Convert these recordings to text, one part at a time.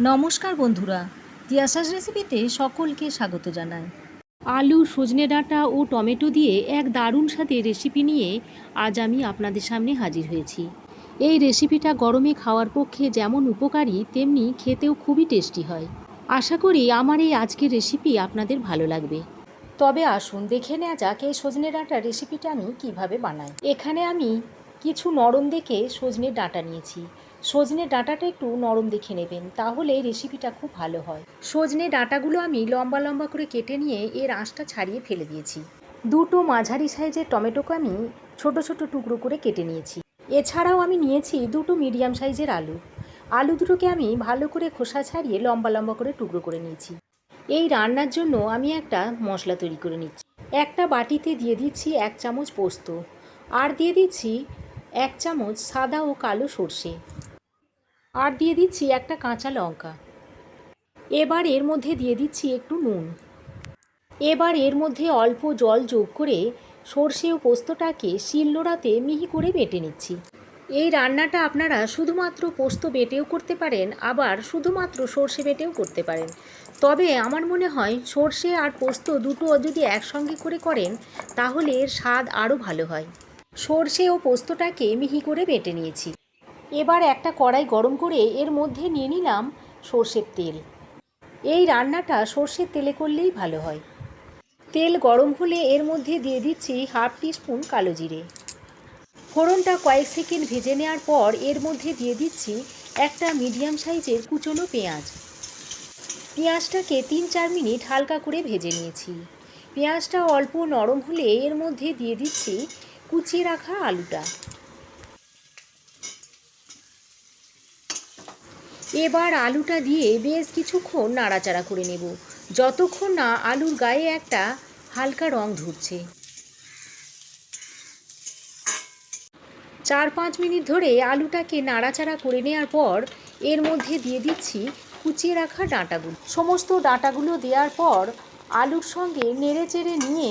নমস্কার বন্ধুরা তিয়াশাস রেসিপিতে সকলকে স্বাগত জানাই। আলু সজনে ডাঁটা ও টমেটো দিয়ে এক দারুণ সাথে রেসিপি নিয়ে আজ আমি আপনাদের সামনে হাজির হয়েছি। এই রেসিপিটা গরমে খাওয়ার পক্ষে যেমন উপকারী তেমনি খেতেও খুবই টেস্টি হয়। আশা করি আমার এই আজকের রেসিপি আপনাদের ভালো লাগবে। তবে আসুন দেখে নেওয়া যাক এই সজনে ডাঁটার রেসিপিটা আমি কীভাবে বানাই। এখানে আমি কিছু নরম দেখে সজনে ডাঁটা নিয়েছি। সজনে ডাঁটাটা একটু নরম দেখে নেবেন, তাহলে রেসিপিটা খুব ভালো হয়। সজনে ডাঁটাগুলো আমি লম্বা লম্বা করে কেটে নিয়ে এর আঁশটা ছাড়িয়ে ফেলে দিয়েছি। দুটো মাঝারি সাইজের টমেটোকে আমি ছোট ছোট টুকরো করে কেটে নিয়েছি। এছাড়াও আমি নিয়েছি দুটো মিডিয়াম সাইজের আলু। আলু দুটোকে আমি ভালো করে খোসা ছাড়িয়ে লম্বা লম্বা করে টুকরো করে নিয়েছি। এই রান্নার জন্য আমি একটা মশলা তৈরি করে নিচ্ছি। একটা বাটিতে দিয়ে দিচ্ছি এক চামচ পোস্ত। আর দিয়ে দিচ্ছি এক চামচ সাদা ও কালো সর্ষে। আর দিয়ে দিচ্ছি একটা কাঁচা লঙ্কা। এবার এর মধ্যে দিয়ে দিচ্ছি একটু নুন। এবার এর মধ্যে অল্প জল যোগ করে সর্ষে ও পোস্তটাকে শিলনোড়াতে মিহি করে বেটে নিচ্ছি। এই রান্নাটা আপনারা শুধুমাত্র পোস্ত বেটেও করতে পারেন, আবার শুধুমাত্র সর্ষে বেটেও করতে পারেন। তবে আমার মনে হয় সর্ষে আর পোস্ত দুটো যদি একসঙ্গে করে করেন, তাহলে এর স্বাদ আরও ভালো হয়। সর্ষে ও পোস্তটাকে মিহি করে বেটে নিয়েছি। এবার একটা কড়াই গরম করে এর মধ্যে নিয়ে নিলাম সর্ষের তেল। এই রান্নাটা সর্ষের তেলে করলেই ভালো হয়। তেল গরম হলে এর মধ্যে দিয়ে দিচ্ছি হাফ টিস্পুন কালো জিরে। ফোড়নটা কয়েক সেকেন্ড ভেজে নেওয়ার পর এর মধ্যে দিয়ে দিচ্ছি একটা মিডিয়াম সাইজের কুচনো পেঁয়াজ। পেঁয়াজটাকে তিন চার মিনিট হালকা করে ভেজে নিয়েছি। পেঁয়াজটা অল্প নরম হলে এর মধ্যে দিয়ে দিচ্ছি কুচিয়ে রাখা আলুটা। এবার আলুটা দিয়ে বেশ কিছুক্ষণ নাড়াচাড়া করে নেব। যতক্ষণ না আলুর গায়ে একটা হালকা রং ধরছে। চার পাঁচ মিনিট ধরে আলুটাকে নাড়াচাড়া করে নেওয়ার পর এর মধ্যে দিয়ে দিচ্ছি কুচিয়ে রাখা ডাঁটাগুলো। সমস্ত ডাঁটাগুলো দেওয়ার পর আলুর সঙ্গে নেড়ে চেড়ে নিয়ে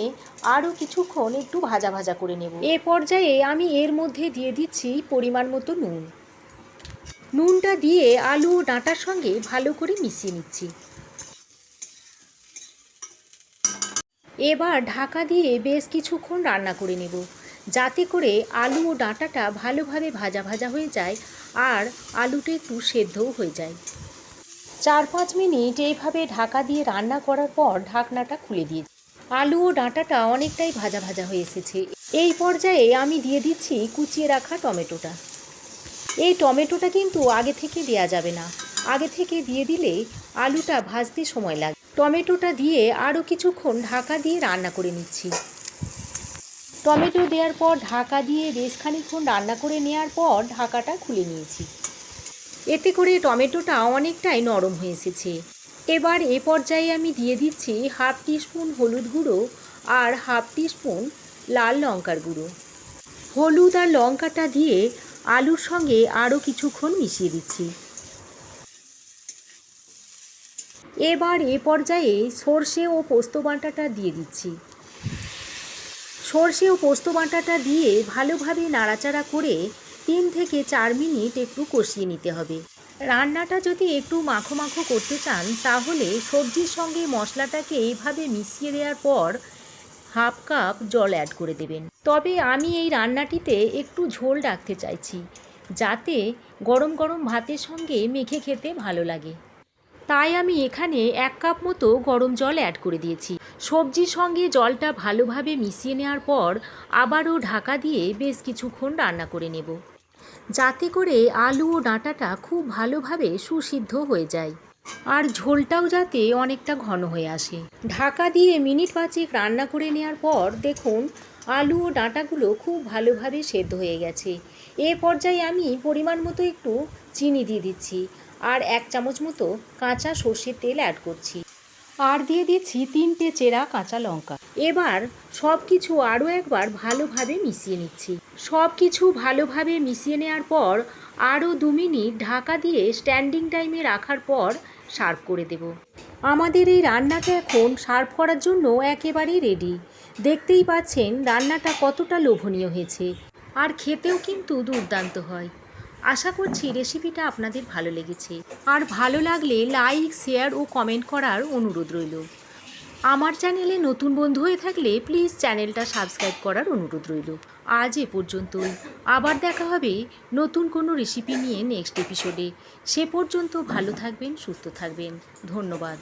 আরও কিছুক্ষণ একটু ভাজা ভাজা করে নেব। এ পর্যায়ে আমি এর মধ্যে দিয়ে দিচ্ছি পরিমাণ মতো নুন। নুনটা দিয়ে আলু ও ডাঁটার সঙ্গে ভালো করে মিশিয়ে নিচ্ছি। এবার ঢাকা দিয়ে বেশ কিছুক্ষণ রান্না করে নেব, যাতে করে আলু ও ডাঁটাটা ভালোভাবে ভাজা ভাজা হয়ে যায় আর আলুটা একটু সেদ্ধও হয়ে যায়। চার পাঁচ মিনিট এইভাবে ঢাকা দিয়ে রান্না করার পর ঢাকনাটা খুলে দিয়েছি আলু ও ডাঁটাটা অনেকটাই ভাজা ভাজা হয়ে এসেছে। এই পর্যায়ে আমি দিয়ে দিচ্ছি কুচিয়ে রাখা টমেটোটা। এই টমেটোটা কিন্তু আগে থেকে দেয়া যাবে না। আগে থেকে দিয়ে দিলে আলুটা ভাজতে সময় লাগে। টমেটোটা দিয়ে আরও কিছুক্ষণ ঢাকা দিয়ে রান্না করে নিচ্ছি। টমেটো দেওয়ার পর ঢাকা দিয়ে বেশ খানিক্ষণ রান্না করে নেওয়ার পর ঢাকাটা খুলে নিয়েছি। এতে করে টমেটোটা অনেকটাই নরম হয়ে এসেছে। এবার এ পর্যায়ে আমি দিয়ে দিচ্ছি হাফ টিস্পুন হলুদ গুঁড়ো আর হাফ টিস্পুন লাল লঙ্কার গুঁড়ো। হলুদ আর লঙ্কাটা দিয়ে আলুর সঙ্গে আরও কিছুক্ষণ মিশিয়ে দিচ্ছি। এবার এ পর্যায়ে সর্ষে ও পোস্ত বাটাটা দিয়ে দিচ্ছি। সর্ষে ও পোস্ত বাটাটা দিয়ে ভালোভাবে নাড়াচাড়া করে তিন থেকে চার মিনিট একটু কষিয়ে নিতে হবে। রান্নাটা যদি একটু মাখো মাখো করতে চান, তাহলে সবজির সঙ্গে মশলাটাকে এইভাবে মিশিয়ে দেওয়ার পর হাফ কাপ জল অ্যাড করে দেবেন। তবে আমি এই রান্নাটিতে একটু ঝোল রাখতে চাইছি, যাতে গরম গরম ভাতের সঙ্গে মেখে খেতে ভালো লাগে। তাই আমি এখানে এক কাপ মতো গরম জল অ্যাড করে দিয়েছি। সবজির সঙ্গে জলটা ভালোভাবে মিশিয়ে নেওয়ার পর আবারও ঢাকা দিয়ে বেশ কিছুক্ষণ রান্না করে নেব, যাতে করে আলু ও ডাঁটাটা খুব ভালোভাবে সুসিদ্ধ হয়ে যায়। আর ঝোলটাও যাতে অনেকটা ঘন হয়ে আসে। ঢাকা দিয়ে মিনিট পাঁচেক রান্না করে নেওয়ার পর দেখুন, আলু ও ডাঁটাগুলো খুব ভালোভাবে সেদ্ধ হয়ে গেছে। এ পর্যায়ে আমি পরিমাণ মতো একটু চিনি দিয়ে দিচ্ছি আর এক চামচ মতো কাঁচা সর্ষের তেল অ্যাড করছি। আর দিয়ে দিচ্ছি তিনটে চেরা কাঁচা লঙ্কা। এবার সব কিছু আরও একবার ভালোভাবে মিশিয়ে নিচ্ছি। সব কিছু ভালোভাবে মিশিয়ে নেওয়ার পর আরও দু মিনিট ঢাকা দিয়ে স্ট্যান্ডিং টাইমে রাখার পর সার্ভ করে দেব। আমাদের এই রান্নাটা এখন সার্ভ করার জন্য একেবারেই রেডি দেখতেই পাচ্ছেন রান্নাটা কতটা লোভনীয় হয়েছে। আর খেতেও কিন্তু দুর্দান্ত হয়। আশা করছি রেসিপিটা আপনাদের ভালো লেগেছে। আর ভালো লাগলে লাইক শেয়ার ও কমেন্ট করার অনুরোধ রইল। আমার চ্যানেলে নতুন বন্ধু হয়ে থাকলে প্লিজ চ্যানেলটা সাবস্ক্রাইব করার অনুরোধ রইল। আজ এ পর্যন্তই। আবার দেখা হবে নতুন কোনো রেসিপি নিয়ে নেক্সট এপিসোডে সে পর্যন্ত ভালো থাকবেন, সুস্থ থাকবেন। ধন্যবাদ।